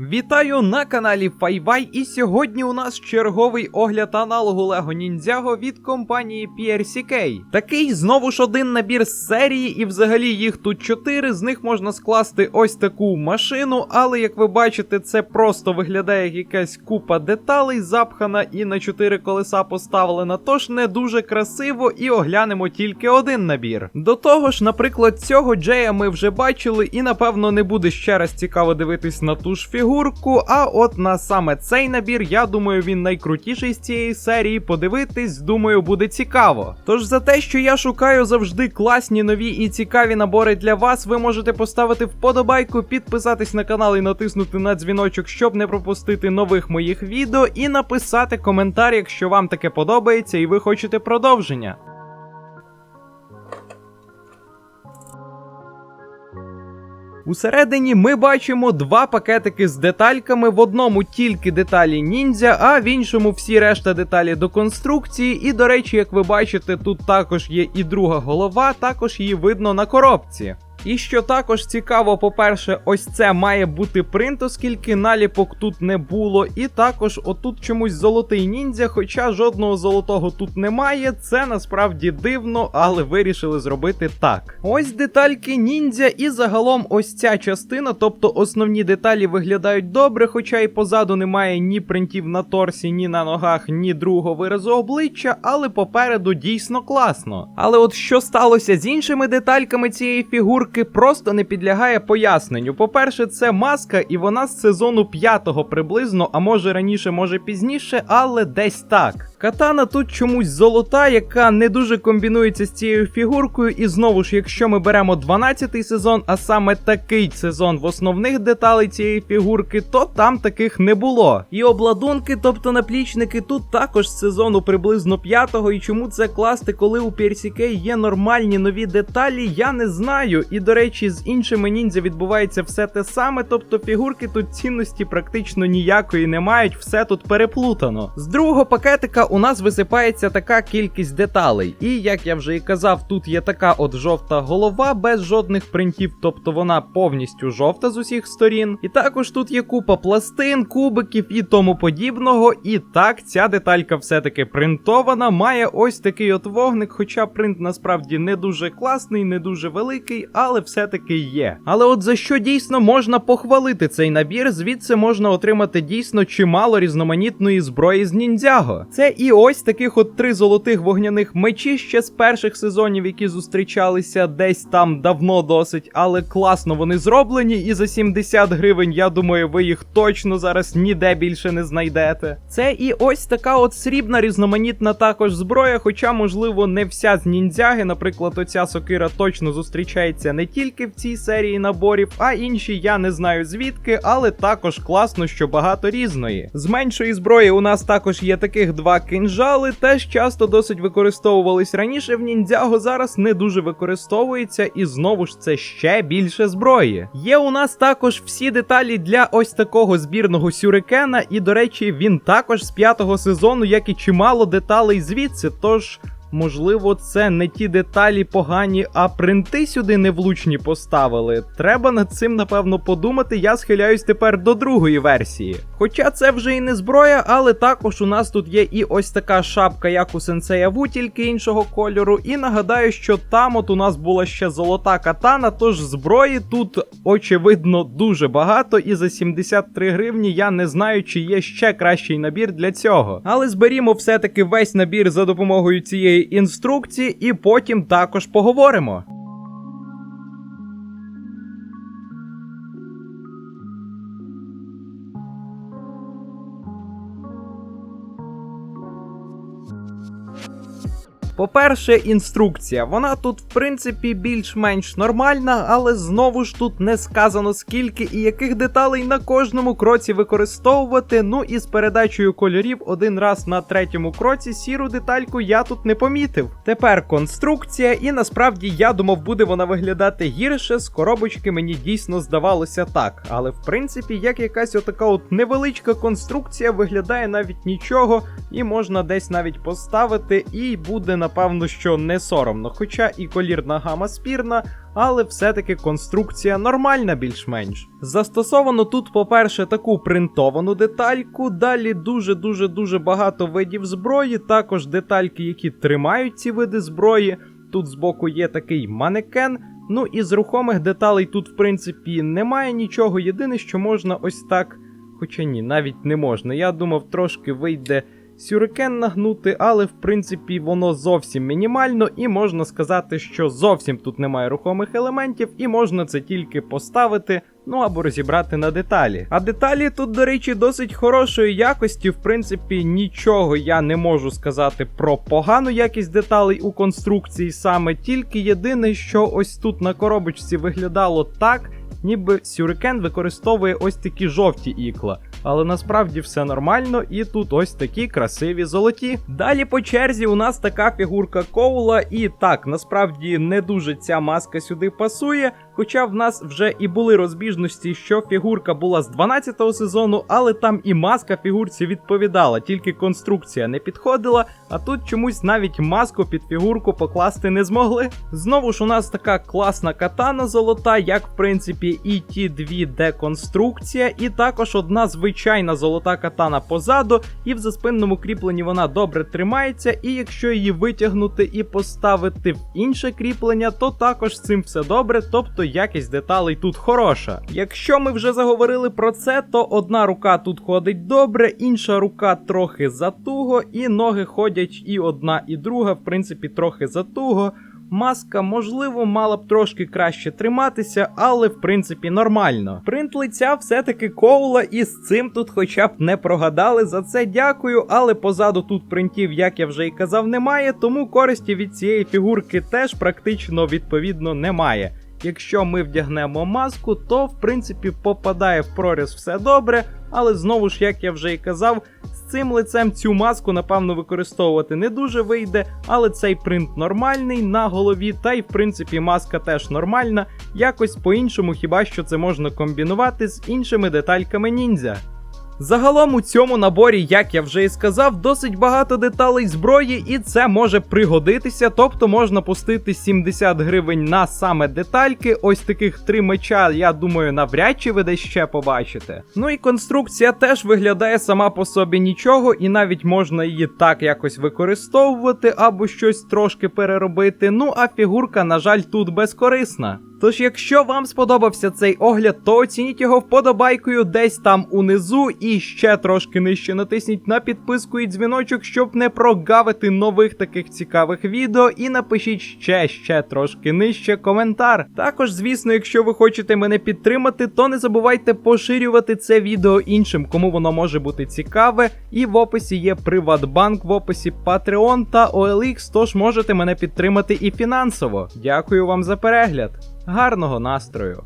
Вітаю на каналі Файвай, і сьогодні у нас черговий огляд аналогу Lego Ninjago від компанії PRCK. Такий знову ж один набір з серії, і взагалі їх тут чотири. З них можна скласти ось таку машину, але як ви бачите, це просто виглядає як якась купа деталей, запхана і на чотири колеса поставлена. Тож не дуже красиво, і оглянемо тільки один набір. До того ж, наприклад, цього Джея ми вже бачили, і напевно не буде ще раз цікаво дивитись на ту ж фігурку. А от на саме цей набір, я думаю, він найкрутіший з цієї серії. Подивитись, думаю, буде цікаво. Тож за те, що я шукаю завжди класні нові і цікаві набори для вас, ви можете поставити вподобайку, підписатись на канал і натиснути на дзвіночок, щоб не пропустити нових моїх відео, і написати коментар, якщо вам таке подобається і ви хочете продовження. Усередині ми бачимо два пакетики з детальками. В одному тільки деталі ніндзя, а в іншому всі решта деталі до конструкції. І, до речі, як ви бачите, тут також є і друга голова, також її видно на коробці. І що також цікаво, по-перше, ось це має бути принт, оскільки наліпок тут не було. І також отут чомусь золотий ніндзя, хоча жодного золотого тут немає. Це насправді дивно, але вирішили зробити так. Ось детальки ніндзя, і загалом ось ця частина, тобто основні деталі виглядають добре, хоча і позаду немає ні принтів на торсі, ні на ногах, ні другого виразу обличчя, але попереду дійсно класно. Але от що сталося з іншими детальками цієї фігурки? Просто не підлягає поясненню. По-перше, це маска, і вона з сезону п'ятого приблизно, а може раніше, може пізніше, але десь так. Катана тут чомусь золота, яка не дуже комбінується з цією фігуркою. І знову ж, якщо ми беремо 12-й сезон, а саме такий сезон в основних деталей цієї фігурки, то там таких не було. І обладунки, тобто наплічники, тут також з сезону приблизно 5-го. І чому це класти, коли у PRCK є нормальні нові деталі, я не знаю. І до речі, з іншими ніндзя відбувається все те саме, тобто фігурки тут цінності практично ніякої не мають, все тут переплутано. З другого пакетика у нас висипається така кількість деталей. І як я вже і казав, тут є така от жовта голова без жодних принтів, тобто вона повністю жовта з усіх сторін. І також тут є купа пластин, кубиків і тому подібного. І так, ця деталька все-таки принтована, має ось такий от вогник, хоча принт насправді не дуже класний, не дуже великий, але все-таки є. Але от за що дійсно можна похвалити цей набір, звідси можна отримати дійсно чимало різноманітної зброї з ніндзяго. Це і ось таких от три золотих вогняних мечі ще з перших сезонів, які зустрічалися десь там давно досить, але класно вони зроблені. І за 70 гривень, я думаю, ви їх точно зараз ніде більше не знайдете. Це і ось така от срібна різноманітна також зброя, хоча, можливо, не вся з ніндзяги. Наприклад, оця сокира точно зустрічається не тільки в цій серії наборів, а інші я не знаю звідки, але також класно, що багато різної. З меншої зброї у нас також є таких два кинжали, теж часто досить використовувались раніше в ніндзяго, зараз не дуже використовується, і знову ж це ще більше зброї. Є у нас також всі деталі для ось такого збірного сюрикена, і, до речі, він також з п'ятого сезону, як і чимало деталей звідси. Тож. Можливо, це не ті деталі погані, а принти сюди невлучні поставили. Треба над цим, напевно, подумати. Я схиляюсь тепер до другої версії. Хоча це вже і не зброя, але також у нас тут є і ось така шапка, як у сенсея Ву, тільки іншого кольору. І нагадаю, що там от у нас була ще золота катана, тож зброї тут, очевидно, дуже багато. І за 73 гривні я не знаю, чи є ще кращий набір для цього. Але зберімо все-таки весь набір за допомогою цієї інструкції, і потім також поговоримо. По-перше, інструкція. Вона тут, в принципі, більш-менш нормальна, але знову ж тут не сказано скільки і яких деталей на кожному кроці використовувати. Ну і з передачею кольорів один раз на третьому кроці сіру детальку я тут не помітив. Тепер конструкція, і насправді я думав, буде вона виглядати гірше. З коробочки мені дійсно здавалося так. Але в принципі, як якась отака от невеличка конструкція виглядає навіть нічого, і можна десь навіть поставити, і буде напевно, що не соромно. Хоча і колірна гама спірна, але все-таки конструкція нормальна більш-менш. Застосовано тут, по-перше, таку принтовану детальку, далі дуже-дуже дуже багато видів зброї, також детальки, які тримають ці види зброї. Тут збоку є такий манекен. Ну і з рухомих деталей тут, в принципі, немає нічого. Єдине, що можна ось так. Хоча ні, навіть не можна. Я думав, трошки вийде сюрикен нагнути, але в принципі воно зовсім мінімально, і можна сказати, що зовсім тут немає рухомих елементів, і можна це тільки поставити. Ну або розібрати на деталі. А деталі тут, до речі, досить хорошої якості. В принципі, нічого я не можу сказати про погану якість деталей у конструкції. Саме тільки єдине, що ось тут на коробочці виглядало так, ніби сюрикен використовує ось такі жовті ікла. Але насправді все нормально, і тут ось такі красиві золоті. Далі по черзі у нас така фігурка Коула, і так, насправді не дуже ця маска сюди пасує. Хоча в нас вже і були розбіжності, що фігурка була з 12-го сезону, але там і маска фігурці відповідала, тільки конструкція не підходила. А тут чомусь навіть маску під фігурку покласти не змогли. Знову ж у нас така класна катана золота, як в принципі і ті дві деконструкція, і також одна звичайна золота катана позаду, і в заспинному кріпленні вона добре тримається. І якщо її витягнути і поставити в інше кріплення, то також з цим все добре, тобто якість деталей тут хороша. Якщо ми вже заговорили про це, то одна рука тут ходить добре, інша рука трохи затуго, і ноги ходять і одна, і друга, в принципі, трохи затуго. Маска, можливо, мала б трошки краще триматися, але в принципі нормально. Принт лиця все-таки коула, і з цим тут хоча б не прогадали. За це дякую. Але позаду тут принтів, як я вже й казав, немає, тому користі від цієї фігурки теж практично відповідно немає. Якщо ми вдягнемо маску, то в принципі попадає в проріз все добре, але знову ж, як я вже і казав, з цим лицем цю маску, напевно, використовувати не дуже вийде, але цей принт нормальний на голові, та й в принципі маска теж нормальна. Якось по-іншому, хіба що це можна комбінувати з іншими детальками ніндзя. Загалом у цьому наборі, як я вже і сказав, досить багато деталей зброї, і це може пригодитися. Тобто можна пустити 70 гривень на саме детальки. Ось таких три меча, я думаю, навряд чи ви десь ще побачите. Ну і конструкція теж виглядає сама по собі нічого, і навіть можна її так якось використовувати або щось трошки переробити. Ну а фігурка, на жаль, тут безкорисна. Тож, якщо вам сподобався цей огляд, то оцініть його вподобайкою десь там унизу і ще трошки нижче натисніть на підписку і дзвіночок, щоб не прогавити нових таких цікавих відео. І напишіть ще ще трошки нижче коментар. Також, звісно, якщо ви хочете мене підтримати, то не забувайте поширювати це відео іншим, кому воно може бути цікаве. І в описі є Приватбанк, в описі Patreon та OLX, тож можете мене підтримати і фінансово. Дякую вам за перегляд. Гарного настрою!